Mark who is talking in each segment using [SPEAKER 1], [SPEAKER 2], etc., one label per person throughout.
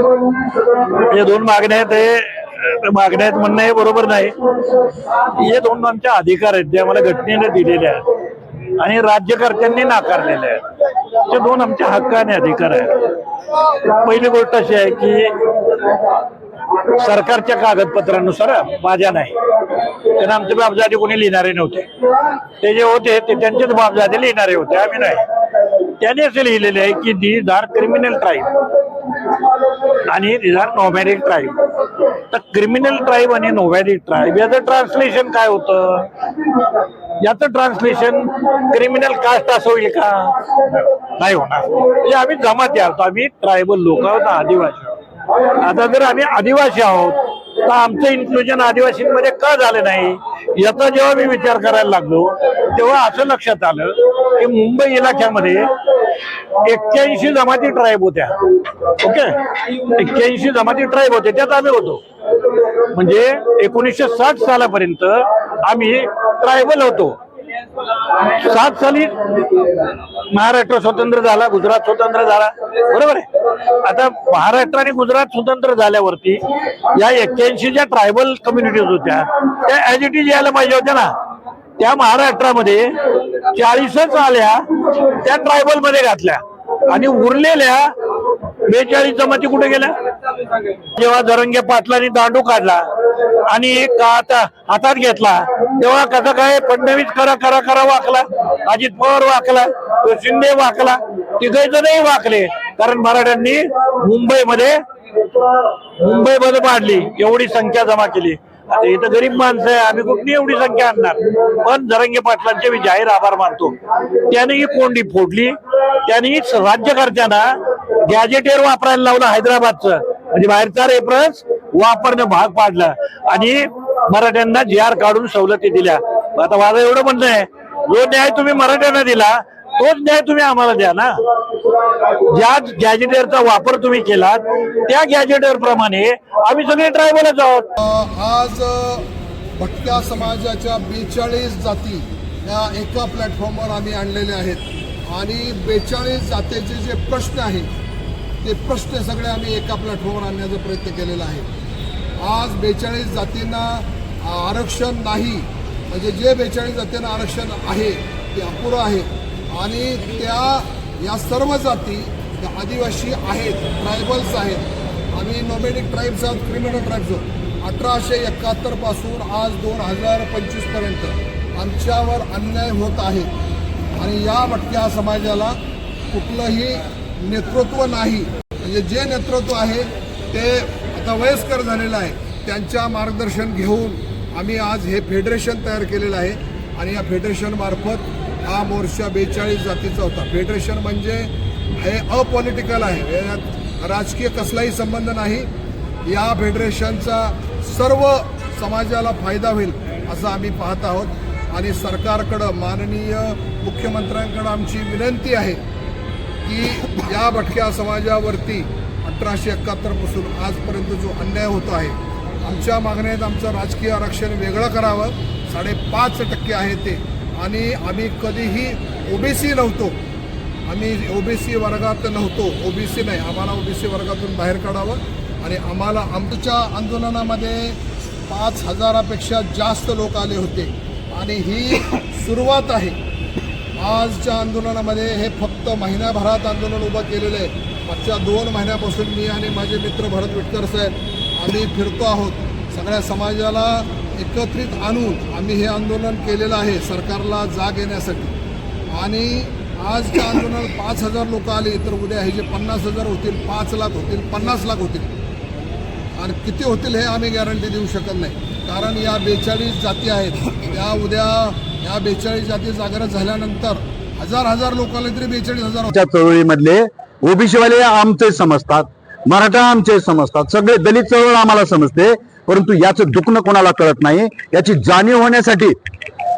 [SPEAKER 1] हे दोन मागण्या आहेत हे मागण्या आहेत म्हणणं हे बरोबर नाही. हे दोन आमच्या अधिकार आहेत जे आम्हाला घटनेने दिलेले आहेत आणि राज्यकर्त्यांनी नाकारलेले आहेत. ते दोन आमच्या हक्काने अधिकार आहेत. पहिली गोष्ट अशी आहे की सरकारच्या कागदपत्रानुसार माझ्या नाही. त्यांना आमचे बापजादे कोणी लिहिणारे नव्हते. ते जे होते ते त्यांचेच बापजादे लिहिणारे होते आम्ही नाही. त्याने असे लिहिलेले आहे की दी आर क्रिमिनल ट्राईब. आणि दिज आर नोमॅडिक ट्राईब तर क्रिमिनल ट्राईब आणि नोमॅडिक ट्राईब याचं ट्रान्सलेशन काय होतं? याचं ट्रान्सलेशन क्रिमिनल कास्ट असं होईल का? नाही होणार. म्हणजे आम्ही जमाती आहोत आम्ही ट्रायबल लोक आहोत आदिवासी आहोत. आता जर आम्ही आदिवासी आहोत तर आमचं इन्क्लुजन आदिवासींमध्ये का झालं नाही? याचा जेव्हा मी विचार करायला लागलो तेव्हा असं लक्षात आलं की मुंबई इलाख्यामध्ये एक्क्याऐंशी जमाती ट्राईब होत्या. ओके एक्क्याऐंशी जमाती ट्राईब होते. त्यात आम्ही होतो. म्हणजे एकोणीसशे साठ सालापर्यंत आम्ही ट्रायबल होतो. सात साली महाराष्ट्र स्वतंत्र झाला गुजरात स्वतंत्र झाला. बरोबर आहे? आता महाराष्ट्र आणि गुजरात स्वतंत्र झाल्यावरती या एक्क्याऐंशी ज्या ट्रायबल कम्युनिटीज होत्या. त्या ऍज इट इज यायला पाहिजे होत्या ना. त्या महाराष्ट्रामध्ये चाळीसच आल्या त्या ट्रायबलमध्ये घातल्या. आणि उरलेल्या बेचाळीस जमाती कुठे गेल्या? जेव्हा जरंगे पाटलांनी दांडू काढला आणि का आता हातात घेतला तेव्हा कसं काय फडणवीस करा करा करा वाकला अजित पवार वाकला तो शिंदे वाकला तिघे जणही वाकले. कारण मराठ्यांनी मुंबईमध्ये मुंबईमध्ये पाडली एवढी संख्या जमा केली. आता इथं गरीब माणसं आहे आम्ही कुठली एवढी संख्या आणणार. पण जरंगे पाटलांचे मी जाहीर आभार मानतो. त्याने ही कोंडी फोडली त्यांनी राज्यकर्त्यांना गॅजेटेर वापरायला लावलं हैदराबादचं. म्हणजे बाहेरचा रेफरन्स वापरणं भाग पाडलं. आणि मराठ्यांना जी आर काढून सवलती दिल्या. आता माझं एवढं म्हणणं आहे जो न्याय तुम्ही मराठ्यांना दिला तोच न्याय तुम्ही आम्हाला द्या ना. ज्या गॅजेटेरचा वापर तुम्ही केलात त्या गॅजेटेर प्रमाणे आम्ही सगळे ट्रायबलच आहोत.
[SPEAKER 2] आज भटक्या समाजाच्या बेचाळीस जाती या एका प्लॅटफॉर्मवर आम्ही आणलेल्या आहेत. आणि बेचाळीस जातीचे जे प्रश्न आहेत ते प्रश्न सगळे आम्ही एका प्लॅटफॉर्मवर आणण्याचा प्रयत्न केलेला आहे. आज बेचाळीस जातींना आरक्षण नाही म्हणजे जे बेचाळीस जातींना आरक्षण आहे ते अपुरं आहे. आणि त्या या सर्व जाती आदिवासी आहेत ट्रायबल्स आहेत. आम्ही नॉमेडिक ट्राईब्स आहोत क्रिमिनल ट्राईब्स आहोत. अठराशे एकाहत्तरपासून आज दोन हजार पंचवीसपर्यंत आमच्यावर अन्याय होत आहे. आणि या भटक्या समाजाला कुठलंही नेतृत्व नाही. म्हणजे जे नेतृत्व आहे ते आता वयस्कर झालेलं आहे त्यांच्या मार्गदर्शन घेऊन आम्ही आज हे फेडरेशन तयार केलेलं आहे. आणि या फेडरेशनमार्फत हा मोर्चा बेचाळीस जातीचा होता. फेडरेशन म्हणजे हे अपॉलिटिकल आहे. यात राजकीय कसलाही संबंध नाही. या फेडरेशनचा सर्व समाजाला फायदा होईल असं आम्ही पाहत आहोत. आणि सरकारकडं माननीय मुख्यमंत्र्यांकडं आमची विनंती आहे की या भटक्या समाजावरती अठराशे एकाहत्तरपासून आजपर्यंत जो अन्याय होतो आहे आमच्या मागण्यात आमचं राजकीय आरक्षण वेगळं करावं. साडेपाच टक्के आहे ते. आणि आम्ही कधीही ओबीसी नव्हतो. आम्ही ओबीसी वर्गात नव्हतो. ओबीसी नाही आम्हाला ओबीसी वर्गातून बाहेर काढावं आणि आम्हाला आमच्या आंदोलनामध्ये पाच हजारापेक्षा जास्त लोक आले होते. आणि ही सुरुवात आहे. आजच्या आंदोलनामध्ये हे फक्त महिन्याभरात आंदोलन उभं केलेलं आहे. मागच्या दोन महिन्यापासून मी आणि माझे मित्र भरत विटकर साहेब आम्ही फिरतो आहोत. सगळ्या समाजाला एकत्रित आणून आम्ही हे आंदोलन केलेलं आहे सरकारला जाग येण्यासाठी. आणि आज त्या आंदोलनात पाच हजार लोक आली तर उद्या हे जे पन्नास हजार होतील पाच लाख होतील पन्नास लाख होतील. आणि किती होतील हे आम्ही गॅरंटी देऊ शकत नाही. कारण या बेचाळीस जाती आहेत. त्या उद्या या बेचाळीस जाती जागृत झाल्यानंतर हजार हजार लोकांना तरी बेचाळीस हजार
[SPEAKER 3] चळवळीमधले ओबीसीवाले आमचे समजतात मराठा आमचे समजतात सगळे दलित चळवळ आम्हाला समजते. परंतु याचं दुखणं कोणाला कळत नाही याची जाणीव होण्यासाठी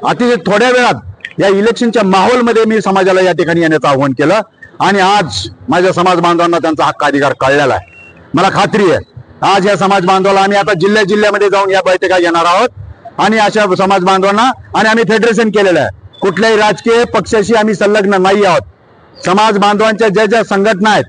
[SPEAKER 3] अतिशय थोड्या वेळात या इलेक्शनच्या माहोलमध्ये मी समाजाला या ठिकाणी येण्याचं आव्हान केलं. आणि आज माझ्या समाज बांधवांना त्यांचा हक्क अधिकार कळलेला आहे. मला खात्री आहे. आज या समाज बांधवाला आम्ही आता जिल्ह्या जिल्ह्यामध्ये जाऊन या बैठका घेणार आहोत. आणि अशा समाज बांधवांना आणि आम्ही फेडरेशन केलेलं आहे. कुठल्याही राजकीय पक्षाशी आम्ही संलग्न नाही आहोत. समाज बांधवांच्या ज्या ज्या संघटना आहेत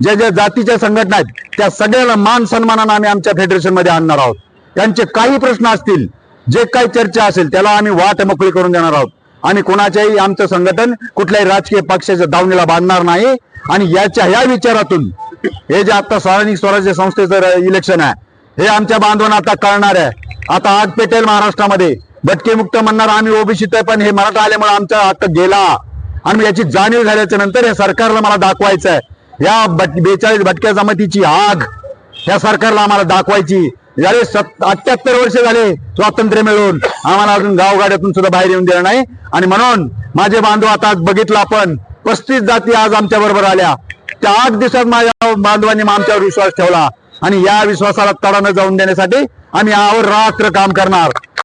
[SPEAKER 3] ज्या ज्या जातीच्या संघटना आहेत त्या सगळ्याला मान सन्मानानं आम्ही आमच्या फेडरेशनमध्ये आणणार आहोत. त्यांचे काही प्रश्न असतील जे काही चर्चा असेल त्याला आम्ही वाट मोकळी करून देणार आहोत. आणि कोणाच्याही आमचं संघटन कुठल्याही राजकीय पक्षाच्या दावणीला बांधणार नाही आणि याच्या ह्या विचारातून हे जे आता स्थानिक स्वराज्य संस्थेचं इलेक्शन आहे हे आमच्या बांधवांना आता कळणार आहे. आता आग पेटेल महाराष्ट्रामध्ये भटके मुक्त म्हणणार आम्ही ओबीसीत आहे पण हे मराठा आल्यामुळे आमचा हक्क गेला. आणि याची जाणीव झाल्याच्यानंतर हे सरकारला मला दाखवायचं आहे. या बेचाळीस भटक्या जमातीची आग या सरकारला आम्हाला दाखवायची. झाले अठ्याहत्तर वर्ष झाले स्वातंत्र्य मिळून. आम्हाला अजून गावगाड्यातून सुद्धा बाहेर येऊन दिलं नाही. आणि म्हणून माझे बांधव आता आज बघितलं आपण पस्तीस जाती आज आमच्या बरोबर आल्या. त्या आठ दिवसात माझ्या बांधवांनी आमच्यावर विश्वास ठेवला. आणि या विश्वासाला तडा न जाऊन देण्यासाठी आम्ही यावर रात्र काम करणार.